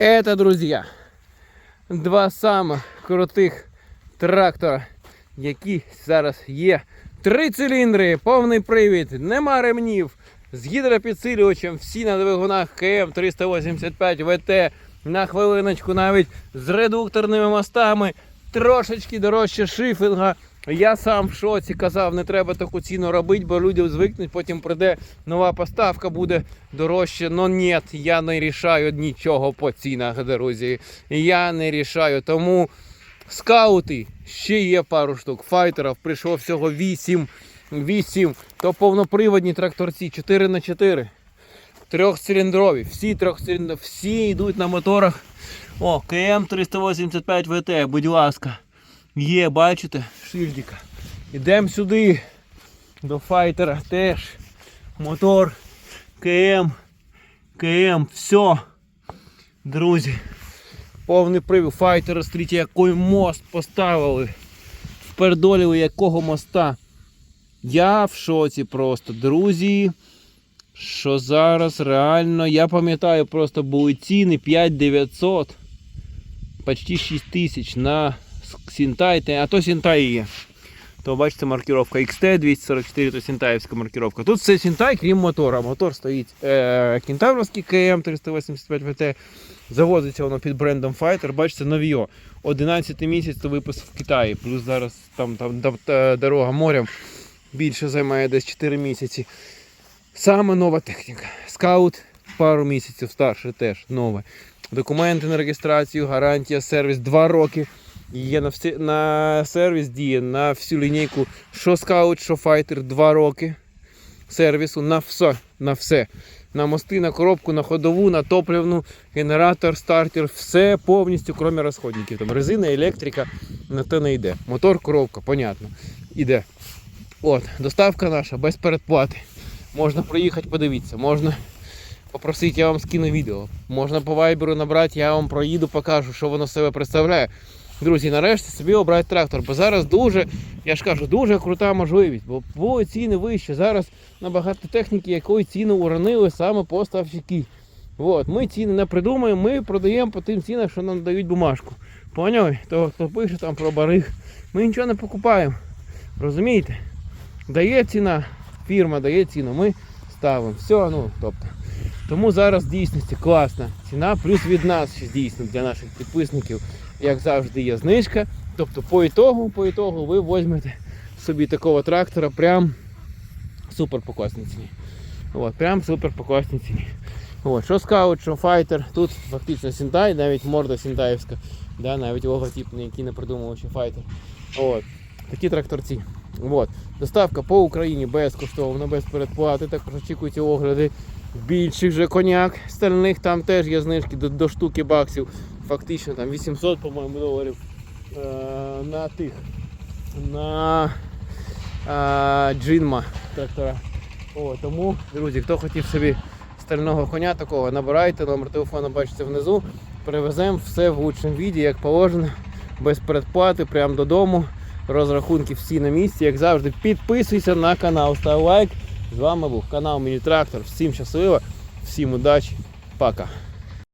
Это, друзья, два самих крутих трактора, які зараз є. Три циліндри, повний привід, нема ремнів, з гідропідсилювачем, всі на двигунах КМ 385 ВТ, на хвилиночку навіть з редукторними мостами, трошечки дорожче шифінга. Я сам в шоці казав, не треба таку ціну робити, бо люди звикнуть, потім прийде нова поставка, буде дорожче. Но ні, я не рішаю нічого по цінах, друзі. Я не рішаю. Тому скаути ще є пару штук. Файтерів прийшло всього 8. 8. То повноприводні тракторці 4 на 4 Трьохциліндрові. Всі трьохциліндрові, всі йдуть на моторах. О, КМ 385 ВТ, будь ласка. Є, бачите, шильдика. Ідемо сюди. До файтера теж. Мотор. КМ. КМ. Все. Друзі. Повний привід. Файтер, смотрите, який мост поставили. Впердоліли якого моста. Я в шоці просто, друзі. Що зараз реально, я пам'ятаю, просто були ціни 5900, почти 6 тисяч на Сінтай, а то Сінтай є. То бачите, маркировка XT 244, то Сінтаївська маркировка. Тут все Сінтай, крім мотора. Мотор стоїть е, кентавровський КМ 385 ВТ. Завозиться воно під брендом Fighter. Бачите, новіо. 11 місяць то випуск в Китаї. Плюс зараз там, там, там дорога морем більше займає десь 4 місяці. Саме нова техніка. Скаут пару місяців старше теж нове. Документи на реєстрацію, гарантія, сервіс 2 роки. Є на, всі, на сервіс діє на всю лінійку. Що скаут, що файтер 2 роки сервісу на все. На все. На мости, на коробку, на ходову, на топливну, генератор, стартер, все повністю, крім розходників. Там резина, електрика, на те не йде. Мотор, коробка, понятно. Іде. От, доставка наша без передплати. Можна проїхати, подивитися, можна попросити, я вам скину відео. Можна по вайберу набрати, я вам проїду, покажу, що воно себе представляє. Друзі, нарешті собі обрати трактор, бо зараз дуже, я ж кажу, дуже крута можливість, бо були ціни вищі. Зараз набагато техніки, якої ціну уронили саме поставщики. От, ми ціни не придумаємо, ми продаємо по тим цінам, що нам дають бумажку. Поняли? То, хто пише там про бариг, ми нічого не покупаємо. Розумієте? Дає ціна, фірма дає ціну, ми ставимо. Все, ну, тобто. Тому зараз в дійсності класна ціна, плюс від нас дійсно для наших підписників, як завжди, є знижка. Тобто по ітогу, по ітогу ви візьмете собі такого трактора прям супер по класній ціні. От, прям супер по класній ціні. От, що скаут, що файтер, тут фактично Сінтай, навіть морда Сінтаївська, да, навіть логотип, який не придумав ще файтер. От, такі тракторці. От. Доставка по Україні безкоштовно, без передплати. Також очікуються огляди більших же коняк стальних, там теж є знижки до, до штуки баксів. Фактично там 800, по-моєму, доларів е, на тих. На е, джинма трактора. О, тому, друзі, хто хотів собі стального коня такого, набирайте, номер телефону бачите внизу. Привеземо все в лучшому віді, як положено, без передплати, прямо додому. Розрахунки всі на місці. Як завжди, підписуйся на канал, став лайк. З вами був канал Міні Трактор. Всім щасливо, всім удачі, пока.